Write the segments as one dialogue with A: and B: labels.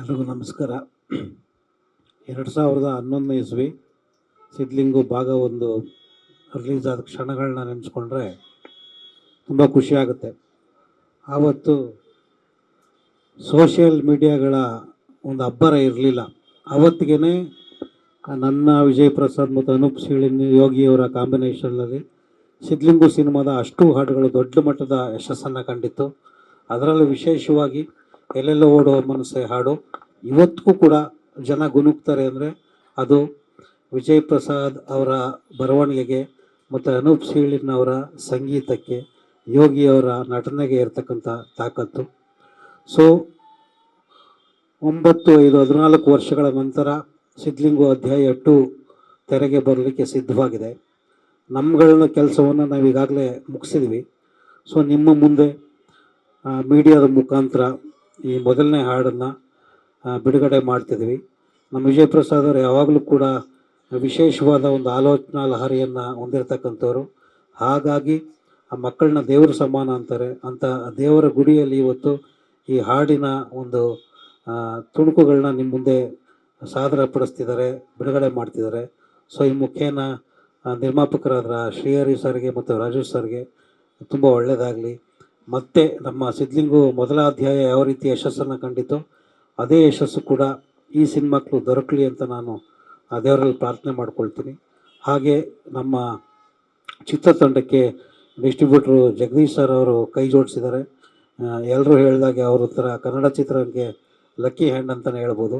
A: ಎಲ್ರಿಗೂ ನಮಸ್ಕಾರ. ಎರಡು ಸಾವಿರದ ಹನ್ನೊಂದನೇ ಇಸ್ವಿ ಸಿದ್ಲಿಂಗು ಭಾಗ ಒಂದು ರಿಲೀಸ್ ಆದ ಕ್ಷಣಗಳನ್ನ ನೆನೆಸ್ಕೊಂಡ್ರೆ ತುಂಬ ಖುಷಿಯಾಗುತ್ತೆ ಆವತ್ತು ಸೋಷಿಯಲ್ ಮೀಡಿಯಾಗಳ ಒಂದು ಅಬ್ಬರ ಇರಲಿಲ್ಲ. ಆವತ್ತಿಗೆ ನನ್ನ ವಿಜಯ್ ಪ್ರಸಾದ್ ಮತ್ತು ಅನೂಪ್ ಸೀಳಿನ್ ಯೋಗಿಯವರ ಕಾಂಬಿನೇಷನ್ನಲ್ಲಿ ಸಿದ್ಲಿಂಗು ಸಿನಿಮಾದ ಅಷ್ಟು ಹಾಡುಗಳು ದೊಡ್ಡ ಮಟ್ಟದ ಯಶಸ್ಸನ್ನು ಕಂಡಿತ್ತು. ಅದರಲ್ಲೂ ವಿಶೇಷವಾಗಿ ಎಲ್ಲೆಲ್ಲ ಓಡೋ ಮನಸ್ಸೆ ಹಾಡು. ಇವತ್ತಿಗೂ ಕೂಡ ಜನ ಗುಣುಕ್ತಾರೆ ಅಂದರೆ ಅದು ವಿಜಯ್ ಪ್ರಸಾದ್ ಅವರ ಬರವಣಿಗೆಗೆ ಮತ್ತು ಅನೂಪ್ ಅವರ ಸಂಗೀತಕ್ಕೆ ಯೋಗಿಯವರ ನಟನೆಗೆ ಇರತಕ್ಕಂಥ ತಾಕತ್ತು. ಸೊ ಒಂಬತ್ತು, ಐದು, ಹದಿನಾಲ್ಕು ವರ್ಷಗಳ ನಂತರ ಸಿದ್ಲಿಂಗು ಅಧ್ಯಾಯ ಟು ತೆರೆಗೆ ಬರಲಿಕ್ಕೆ ಸಿದ್ಧವಾಗಿದೆ. ನಮ್ಗಳ ಕೆಲಸವನ್ನು ನಾವು ಈಗಾಗಲೇ ಮುಗಿಸಿದ್ವಿ. ಸೊ ನಿಮ್ಮ ಮುಂದೆ ಮೀಡಿಯಾದ ಮುಖಾಂತರ ಈ ಮೊದಲನೇ ಹಾಡನ್ನು ಬಿಡುಗಡೆ ಮಾಡ್ತಿದ್ವಿ. ನಮ್ಮ ವಿಜಯ್ ಪ್ರಸಾದ್ ಅವರು ಯಾವಾಗಲೂ ಕೂಡ ವಿಶೇಷವಾದ ಒಂದು ಆಲೋಚನಾ ಲಹರಿಯನ್ನು ಹೊಂದಿರತಕ್ಕಂಥವ್ರು. ಹಾಗಾಗಿ ಆ ಮಕ್ಕಳನ್ನ ದೇವರ ಸಮಾನ ಅಂತಾರೆ. ಅಂತ ದೇವರ ಗುಡಿಯಲ್ಲಿ ಇವತ್ತು ಈ ಹಾಡಿನ ಒಂದು ತುಣುಕುಗಳನ್ನ ನಿಮ್ಮ ಮುಂದೆ ಸಾದರಪಡಿಸ್ತಿದ್ದಾರೆ, ಬಿಡುಗಡೆ ಮಾಡ್ತಿದ್ದಾರೆ. ಸೊ, ಈ ಮುಖೇನ ನಿರ್ಮಾಪಕರಾದ ಶ್ರೀಹರಿ ಸರ್ಗೆ ಮತ್ತು ರಾಜೇಶ್ ಸರ್ಗೆ ತುಂಬ ಒಳ್ಳೆಯದಾಗಲಿ ಮತ್ತೆ ನಮ್ಮ ಸಿದ್ಲಿಂಗು ಮೊದಲ ಅಧ್ಯಾಯ ಯಾವ ರೀತಿ ಯಶಸ್ಸನ್ನು ಕಂಡಿತೋ ಅದೇ ಯಶಸ್ಸು ಕೂಡ ಈ ಸಿನಿಮಾಕ್ಕೂ ದೊರಕಲಿ ಅಂತ ನಾನು ಆ ದೇವರಲ್ಲಿ ಪ್ರಾರ್ಥನೆ ಮಾಡ್ಕೊಳ್ತೀನಿ. ಹಾಗೆ ನಮ್ಮ ಚಿತ್ರತಂಡಕ್ಕೆ ಡಿಸ್ಟ್ರಿಬ್ಯೂಟ್ರು ಜಗದೀಶ್ ಸರ್ ಅವರು ಕೈ ಜೋಡಿಸಿದ್ದಾರೆ. ಎಲ್ಲರೂ ಹೇಳಿದಾಗೆ ಅವ್ರ ಥರ ಕನ್ನಡ ಚಿತ್ರಕ್ಕೆ ಲಕ್ಕಿ ಹ್ಯಾಂಡ್ ಅಂತಲೇ ಹೇಳ್ಬೋದು.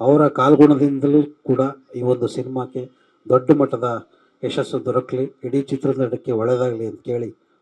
A: ಅವರ ಕಾಲ್ಗುಣದಿಂದಲೂ ಕೂಡ ಈ ಒಂದು ಸಿನಿಮಾಕ್ಕೆ ದೊಡ್ಡ ಮಟ್ಟದ ಯಶಸ್ಸು ದೊರಕಲಿ. ಇಡೀ ಚಿತ್ರತಂಡಕ್ಕೆ ಒಳ್ಳೆಯದಾಗಲಿ ಅಂತ ಕೇಳಿ